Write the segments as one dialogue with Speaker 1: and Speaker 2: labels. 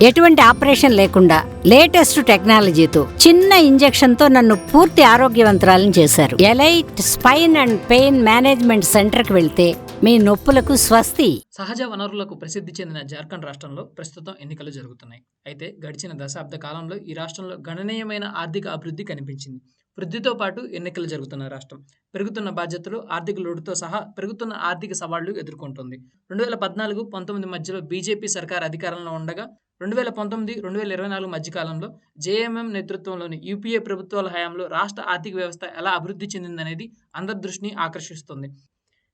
Speaker 1: ఎటువంటి ఆపరేషన్ లేకుండా లేటెస్ట్ టెక్నాలజీతో చిన్న ఇంజెక్షన్తో నన్ను పూర్తి ఆరోగ్యవంతురాలను చేశారు. Elite spine and pain management సెంటర్కి వెళ్తే మీ నొప్పులకు స్వస్తి.
Speaker 2: సహజ వనరులకు ప్రసిద్ధి చెందిన జార్ఖండ్ రాష్ట్రంలో ప్రస్తుతం ఎన్నికలు జరుగుతున్నాయి. అయితే గడిచిన దశాబ్ద కాలంలో ఈ రాష్ట్రంలో గణనీయమైన ఆర్థిక అభివృద్ధి కనిపించింది. వృద్ధితో పాటు ఎన్నికలు జరుగుతున్న రాష్ట్రం. పెరుగుతున్న బాధ్యతలు ఆర్థిక లోటుతో సహా పెరుగుతున్న ఆర్థిక సవాళ్ళు ఎదుర్కొంటోంది. రెండు వేల పద్నాలుగు పంతొమ్మిది మధ్యలో బీజేపీ సర్కార్ అధికారంలో ఉండగా రెండు వేల పంతొమ్మిది రెండు వేల ఇరవై నాలుగు మధ్య మధ్యకాలంలో జేఎంఎం నేతృత్వంలోని యూపీఏ ప్రభుత్వాల హయాంలో రాష్ట్ర ఆర్థిక వ్యవస్థ ఎలా అభివృద్ధి చెందిందనేది అందరి దృష్టిని ఆకర్షిస్తుంది.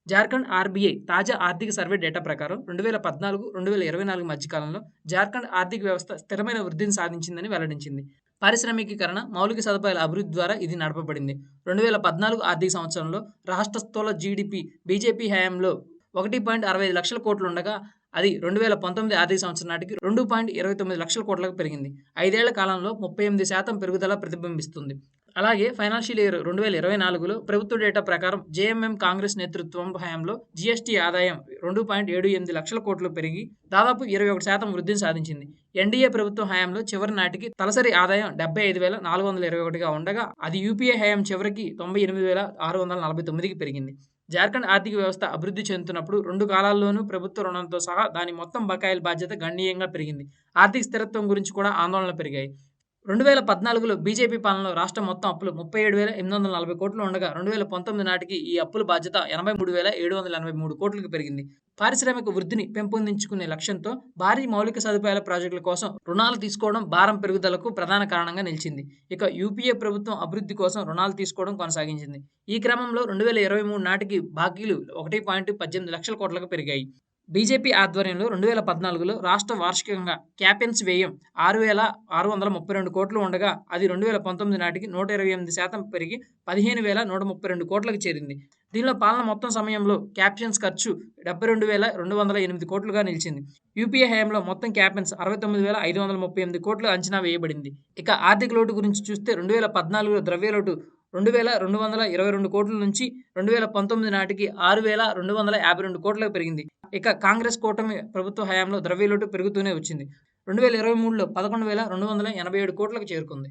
Speaker 2: జార్ఖండ్ ఆర్బీఐ తాజా ఆర్థిక సర్వే డేటా ప్రకారం రెండు వేల పద్నాలుగు రెండు వేల ఇరవై నాలుగు మధ్యకాలంలో జార్ఖండ్ ఆర్థిక వ్యవస్థ స్థిరమైన వృద్ధిని సాధించిందని వెల్లడించింది. పారిశ్రామికీకరణ మౌలిక సదుపాయాల అభివృద్ధి ద్వారా ఇది నడపబడింది. రెండు వేల పద్నాలుగు ఆర్థిక సంవత్సరంలో రాష్ట్ర స్థూల జీడిపి బీజేపీ హయాంలో ఒకటి పాయింట్ అరవై ఐదు లక్షల కోట్లు ఉండగా అది రెండు వేల పంతొమ్మిది ఆర్థిక సంవత్సరం నాటికి రెండు పాయింట్ ఇరవై తొమ్మిది లక్షల కోట్లకు పెరిగింది. ఐదేళ్ళ కాలంలో ముప్పై ఎనిమిది శాతం పెరుగుదల ప్రతిబింబిస్తుంది. అలాగే ఫైనాన్షియల్ ఇయర్ రెండు వేల ఇరవై నాలుగులో ప్రభుత్వ డేటా ప్రకారం జేఎంఎం కాంగ్రెస్ నేతృత్వం హయాంలో జీఎస్టీ ఆదాయం రెండు పాయింట్ ఏడు ఎనిమిది లక్షల కోట్లు పెరిగి దాదాపు ఇరవై ఒకటి శాతం వృద్ధిని సాధించింది. ఎన్డీఏ ప్రభుత్వ హయాంలో చివరి నాటికి తలసరి ఆదాయం డెబ్బై ఐదు వేల నాలుగు వందల ఇరవై ఒకటిగా ఉండగా అది యూపీఏ హయాం చివరికి తొంభై ఎనిమిది వేల ఆరు వందల నలభై తొమ్మిదికి పెరిగింది. జార్ఖండ్ ఆర్థిక వ్యవస్థ అభివృద్ధి చెందుతున్నప్పుడు రెండు కాలాల్లోనూ ప్రభుత్వ రుణంతో సహా దాని మొత్తం బకాయిల బాధ్యత గణనీయంగా పెరిగింది. ఆర్థిక స్థిరత్వం గురించి కూడా ఆందోళనలు పెరిగాయి. రెండు వేల పద్నాలుగులో బీజేపీ పాలనలో రాష్ట్రం మొత్తం అప్పులు ముప్పై ఏడు వేల ఎనిమిది వందల నలభై కోట్లు ఉండగా రెండు వేల పంతొమ్మిది నాటికి ఈ అప్పుల బాధ్యత ఎనభై మూడు వేల ఏడు వందల ఎనభై మూడు కోట్లకు పెరిగింది. పారిశ్రామిక వృద్ధిని పెంపొందించుకునే లక్ష్యంతో భారీ మౌలిక సదుపాయాల ప్రాజెక్టుల కోసం రుణాలు తీసుకోవడం భారం పెరుగుదలకు ప్రధాన కారణంగా నిలిచింది. ఇక యూపీఏ ప్రభుత్వం అభివృద్ధి కోసం రుణాలు తీసుకోవడం కొనసాగించింది. ఈ క్రమంలో రెండు వేల ఇరవై మూడు నాటికి బాకీలు ఒకటి పాయింట్ పద్దెనిమిది లక్షల కోట్లకు పెరిగాయి. బీజేపీ ఆధ్వర్యంలో రెండు వేల పద్నాలుగులో రాష్ట్ర వార్షికంగా క్యాపెన్స్ వ్యయం ఆరు వేల ఆరు వందల ముప్పై రెండు కోట్లు ఉండగా అది రెండు వేల పంతొమ్మిది నాటికి నూట ఇరవై ఎనిమిది శాతం పెరిగి పదిహేను వేల నూట ముప్పై రెండు కోట్లకు చేరింది. దీనిలో పాలన మొత్తం సమయంలో క్యాప్షన్స్ ఖర్చు డెబ్బై రెండు వేల రెండు వందల ఎనిమిది కోట్లుగా నిలిచింది. యూపీఏ హయాంలో మొత్తం క్యాపెన్స్ అరవై తొమ్మిది వేల ఐదు వందల ముప్పై ఎనిమిది కోట్లు అంచనా వేయబడింది. ఇక ఆర్థిక లోటు గురించి చూస్తే రెండు వేల పద్నాలుగులో ద్రవ్య లోటు రెండు వేల రెండు వందల ఇరవై రెండు కోట్ల నుంచి రెండు వేల పంతొమ్మిది నాటికి ఆరు వేల రెండు వందల యాభై రెండు కోట్లకు పెరిగింది. ఇక కాంగ్రెస్ కూటమి ప్రభుత్వ హయాంలో ద్రవ్యలోటు పెరుగుతూనే వచ్చింది. రెండు వేల ఇరవై మూడులో పదకొండు వేల రెండు వందల ఎనభై ఏడు కోట్లకు చేరుకుంది.